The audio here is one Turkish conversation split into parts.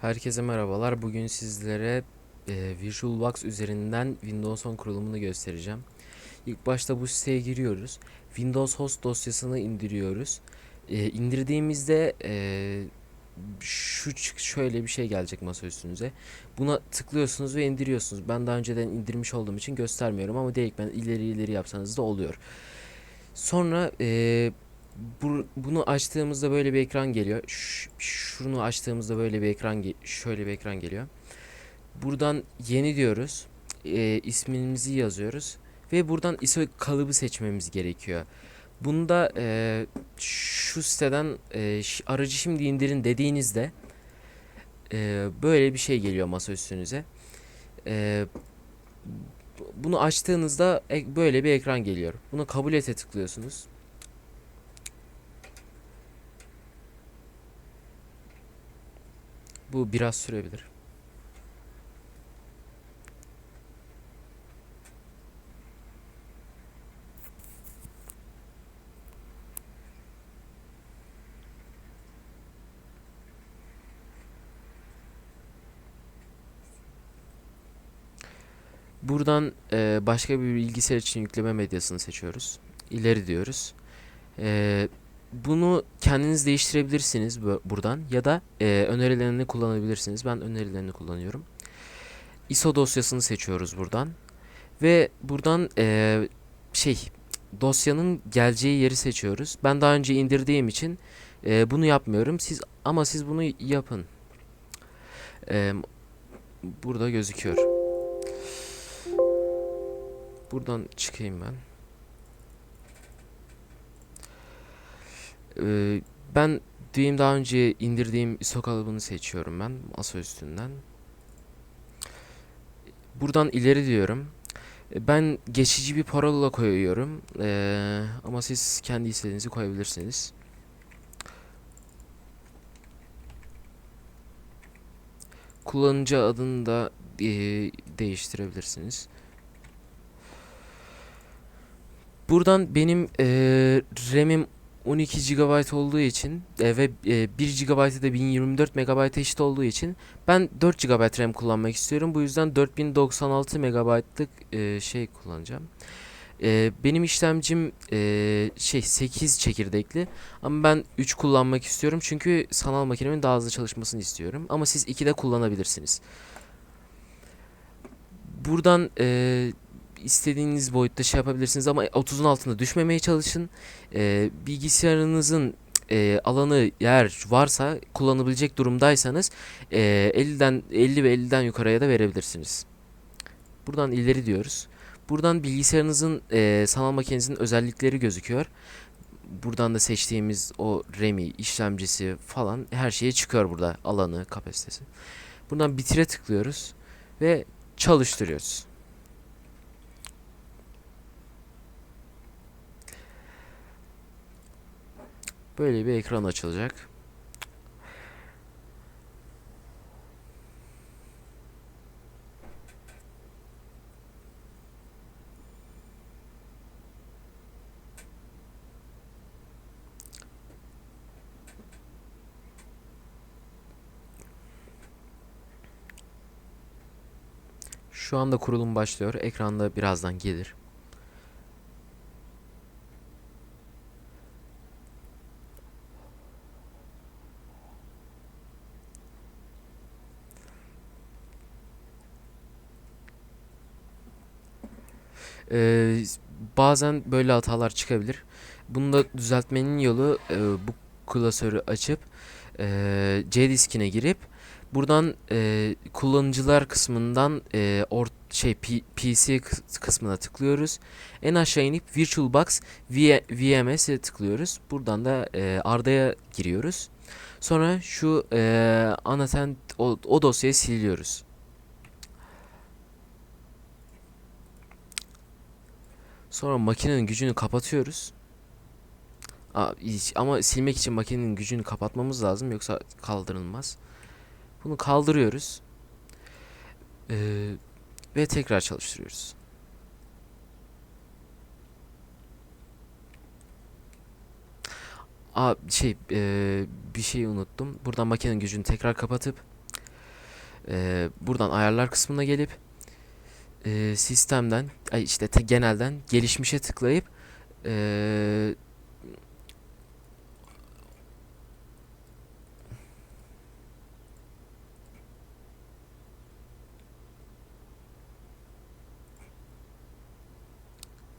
Herkese merhabalar. Bugün sizlere e, VisualBox üzerinden Windows 10 kurulumunu göstereceğim. İlk başta bu siteye giriyoruz. Windows Host dosyasını indiriyoruz. E, indirdiğimizde e, şu şöyle bir şey gelecek masa üstünüze. Buna tıklıyorsunuz ve indiriyorsunuz. Ben daha önceden indirmiş olduğum için göstermiyorum ama direktmen ileri ileri yapsanız da oluyor. Sonra e, bu, bunu açtığımızda böyle bir ekran geliyor. Ş- şunu açtığımızda böyle bir ekran şöyle bir ekran geliyor. Buradan yeni diyoruz. E, ismimizi yazıyoruz ve buradan ISO kalıbı seçmemiz gerekiyor. Bunda e, şu siteden e, aracı şimdi indirin dediğinizde e, böyle bir şey geliyor masa üstünüze. E, bu- bunu açtığınızda böyle bir ekran geliyor. Bunu kabul ete tıklıyorsunuz. Bu biraz sürebilir. Buradan e, başka bir bilgisayar için yükleme medyasını seçiyoruz. İleri diyoruz. E, bunu kendiniz değiştirebilirsiniz buradan ya da e, önerilerini kullanabilirsiniz. Ben önerilerini kullanıyorum. ISO dosyasını seçiyoruz buradan ve buradan e, şey dosyanın geleceği yeri seçiyoruz. Ben daha önce indirdiğim için e, bunu yapmıyorum. Siz ama siz bunu yapın. E, burada gözüküyor. Buradan çıkayım ben. Ee, ben diyeyim daha önce indirdiğim ISO kalıbını seçiyorum ben masa üstünden. Buradan ileri diyorum. Ee, Ben geçici bir parola koyuyorum. Ee, ama siz kendi istediğinizi koyabilirsiniz. Kullanıcı adını da eee, değiştirebilirsiniz. Buradan benim eee RAM'im 12 GB olduğu için e, ve e, 1 GB'ı da 1024 MB eşit olduğu için ben 4 GB RAM kullanmak istiyorum. Bu yüzden 4096 MB'lık e, şey kullanacağım. E, benim işlemcim e, şey 8 çekirdekli ama ben 3 kullanmak istiyorum çünkü sanal makinemin daha hızlı çalışmasını istiyorum. Ama siz 2 de kullanabilirsiniz. Buradan e, istediğiniz boyutta şey yapabilirsiniz ama 30'un altında düşmemeye çalışın. E, bilgisayarınızın e, alanı yer varsa kullanabilecek durumdaysanız e, 50'den 50 ve 50'den yukarıya da verebilirsiniz. Buradan ileri diyoruz. Buradan bilgisayarınızın e, sanal makinenizin özellikleri gözüküyor. Buradan da seçtiğimiz o RAM'i, işlemcisi falan her şeye çıkıyor burada alanı, kapasitesi. Buradan bitire tıklıyoruz ve çalıştırıyoruz. Böyle bir ekran açılacak. Şu anda kurulum başlıyor. Ekranda birazdan gelir. Ee, bazen böyle hatalar çıkabilir. Bunu da düzeltmenin yolu e, bu klasörü açıp e, C diskine girip buradan e, kullanıcılar kısmından e, or şey P- PC kıs- kısmına tıklıyoruz. En aşağı inip VirtualBox V VMS'e tıklıyoruz. Buradan da e, Arda'ya giriyoruz. Sonra şu e, anatent o, o dosyayı siliyoruz. Sonra makinenin gücünü kapatıyoruz. Ama silmek için makinenin gücünü kapatmamız lazım yoksa kaldırılmaz. Bunu kaldırıyoruz. Ee, ve tekrar çalıştırıyoruz. Aa şey eee, bir şey unuttum. Buradan makinenin gücünü tekrar kapatıp e, buradan ayarlar kısmına gelip e, sistemden işte te- genelden gelişmişe tıklayıp e,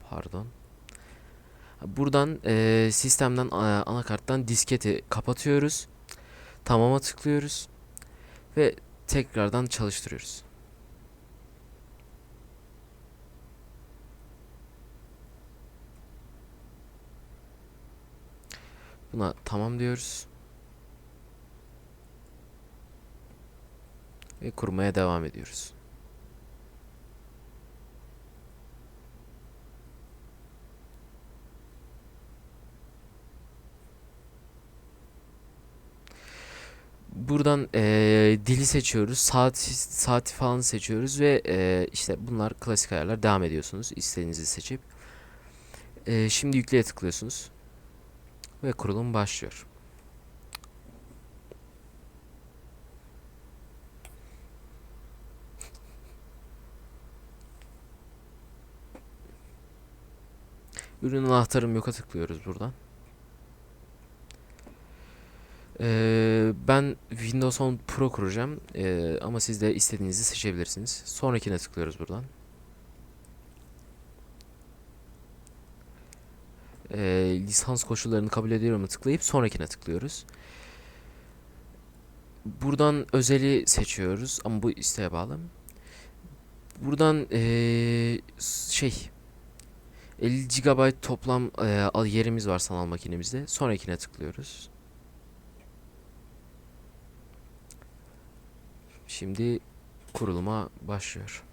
pardon buradan e, sistemden anakarttan disketi kapatıyoruz tamama tıklıyoruz ve tekrardan çalıştırıyoruz. Buna tamam diyoruz. Ve kurmaya devam ediyoruz. Buradan eee, dili seçiyoruz. Saat saati falan seçiyoruz ve eee, işte bunlar klasik ayarlar. Devam ediyorsunuz istediğinizi seçip. Eee, şimdi yükleye tıklıyorsunuz ve kurulum başlıyor. Ürün anahtarım yoka tıklıyoruz buradan. Eee, ben Windows 10 Pro kuracağım Eee, ama siz de istediğinizi seçebilirsiniz. Sonrakine tıklıyoruz buradan. Eee, lisans koşullarını kabul ediyorum tıklayıp sonrakine tıklıyoruz. Buradan özeli seçiyoruz ama bu isteğe bağlı. Buradan s- şey 50 GB toplam al- yerimiz var sanal makinemizde. Sonrakine tıklıyoruz. Şimdi kuruluma başlıyor.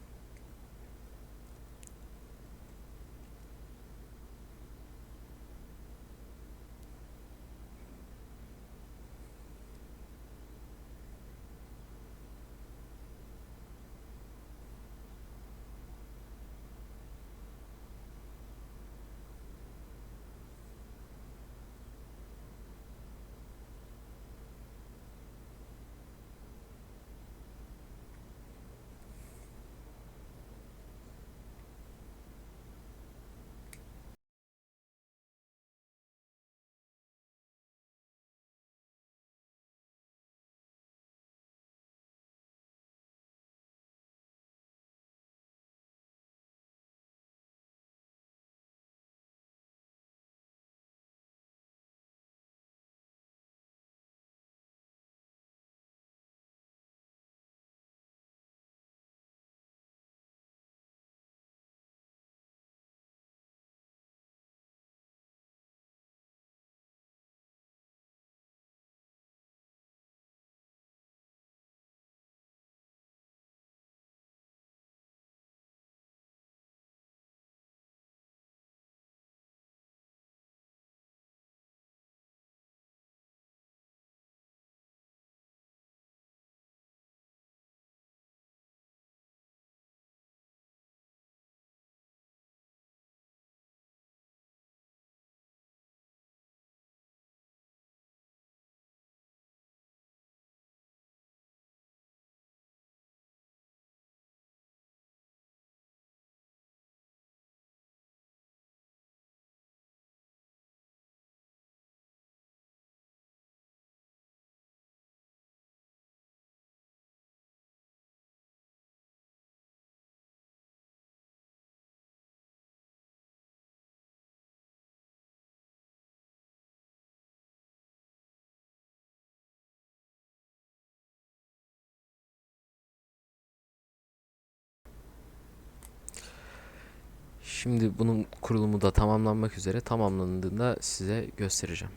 Şimdi bunun kurulumu da tamamlanmak üzere. Tamamlandığında size göstereceğim.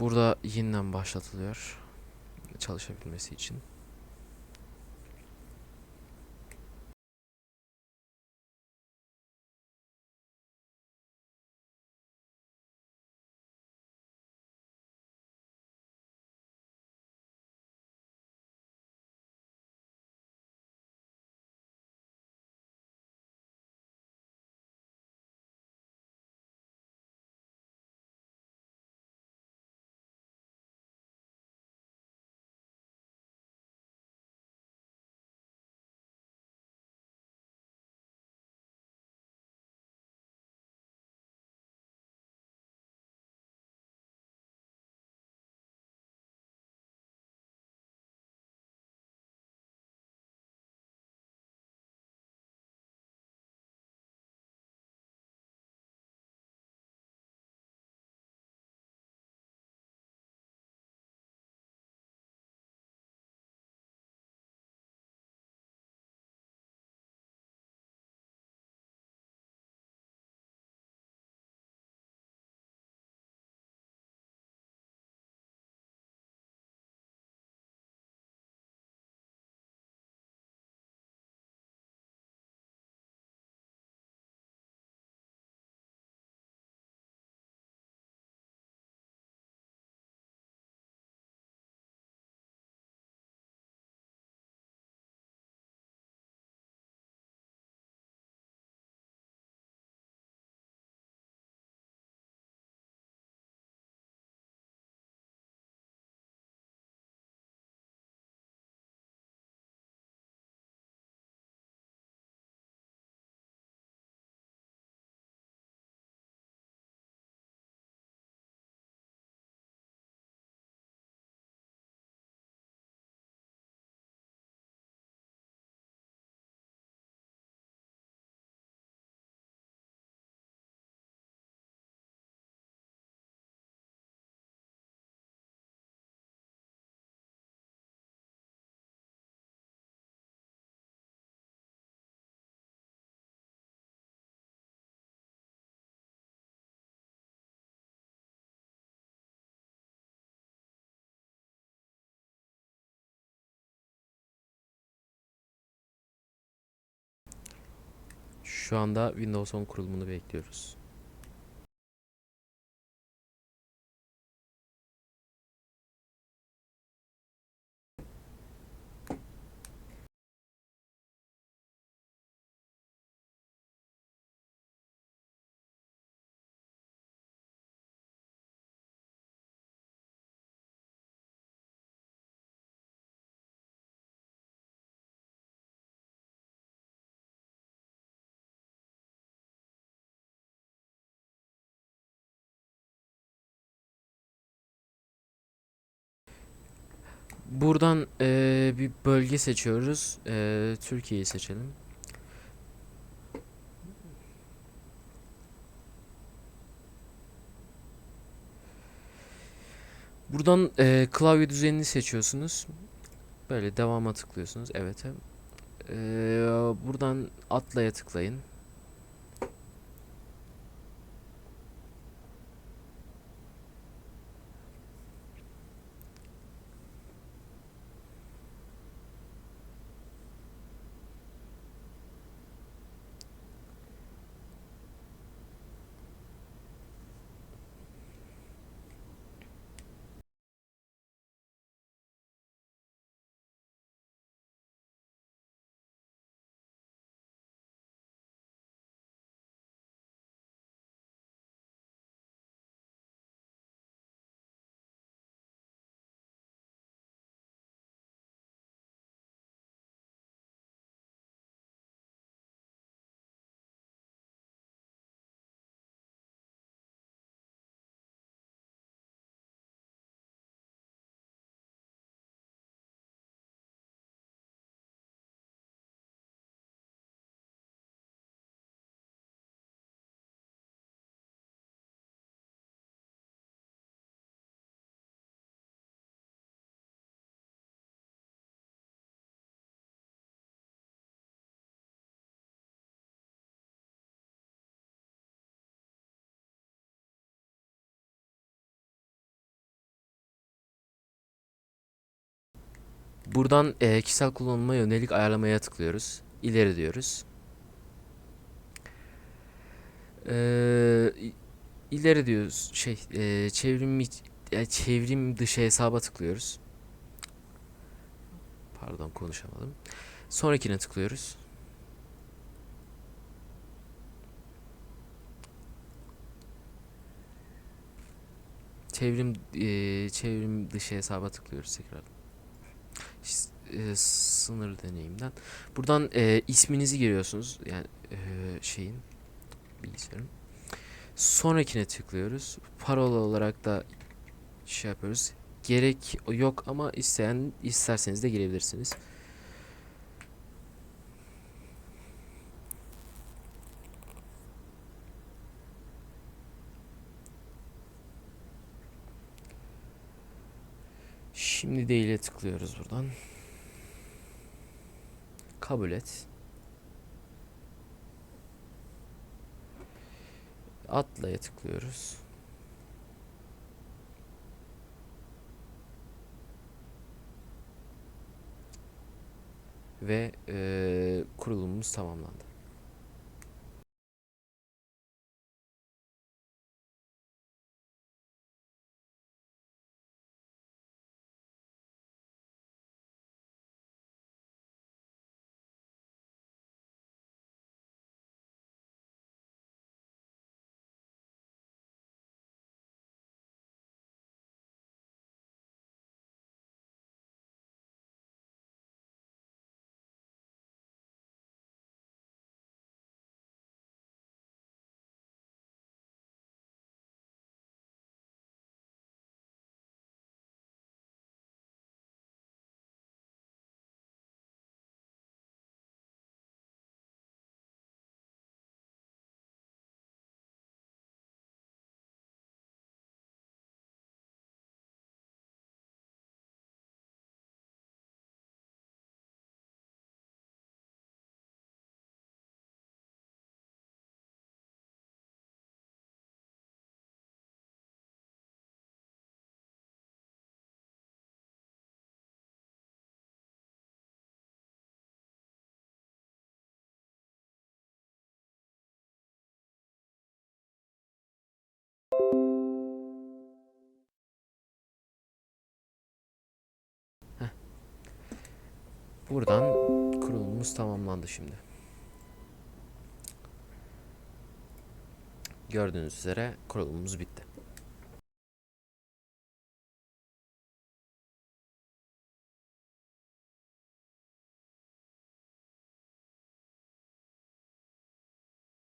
Burada yeniden başlatılıyor çalışabilmesi için. Şu anda Windows 10 kurulumunu bekliyoruz. Buradan eee, bir bölge seçiyoruz. Eee, Türkiye'yi seçelim. Buradan eee, klavye düzenini seçiyorsunuz. Böyle devama tıklıyorsunuz. Evet. Eee, buradan atlaya tıklayın. Buradan eee, kişisel kullanıma yönelik ayarlamaya tıklıyoruz. İleri diyoruz. Eee, i- ileri diyoruz. Şey, eee, çevrim iç- e, çevrim dışı hesaba tıklıyoruz. Pardon konuşamadım. Sonrakine tıklıyoruz. Çevrim eee, çevrim dışı hesaba tıklıyoruz tekrar. Eee, sınır deneyimden. Buradan eee, isminizi giriyorsunuz. Yani eee, şeyin bilgisayarın. Sonrakine tıklıyoruz. Parola olarak da şey yapıyoruz. Gerek yok ama isteyen isterseniz de girebilirsiniz. Şimdi değil'e tıklıyoruz buradan. Kabul et. Atla'ya tıklıyoruz. Ve eee, kurulumumuz tamamlandı. Buradan kurulumumuz tamamlandı şimdi. Gördüğünüz üzere kurulumumuz bitti.